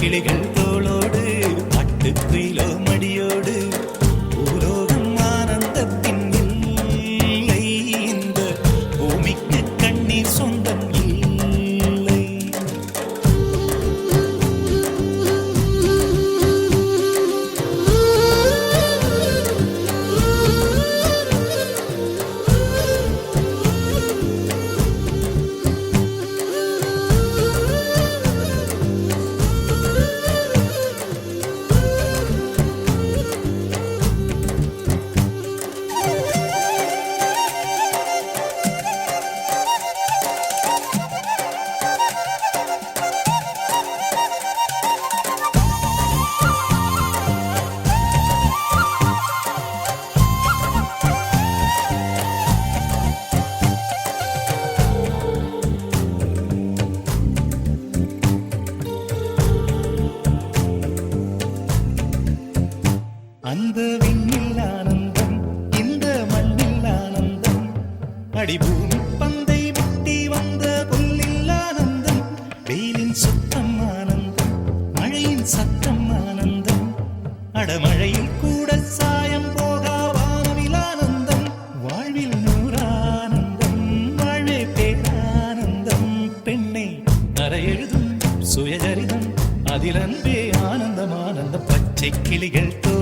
கிளிகள். அந்த விண்ணில் ஆனந்தம் இந்த மண்ணில் ஆனந்தம். அடிபூமி பந்தை விட்டி வந்த புல்லில் ஆனந்தம். வெயிலின் சுத்தம் ஆனந்தம் மழையின் சத்தம் ஆனந்தம். அடமழையில் கூட சாயம் போகா வானவில் ஆனந்தம். வாழ்வில் நூறானந்தம் வாழ்வே பேரானந்தம். பெண்ணை அறையெழுதும் சுயஜரிதம் அதில் அன்பே ஆனந்தம் ஆனந்தம். பச்சை கிளிகள் தோ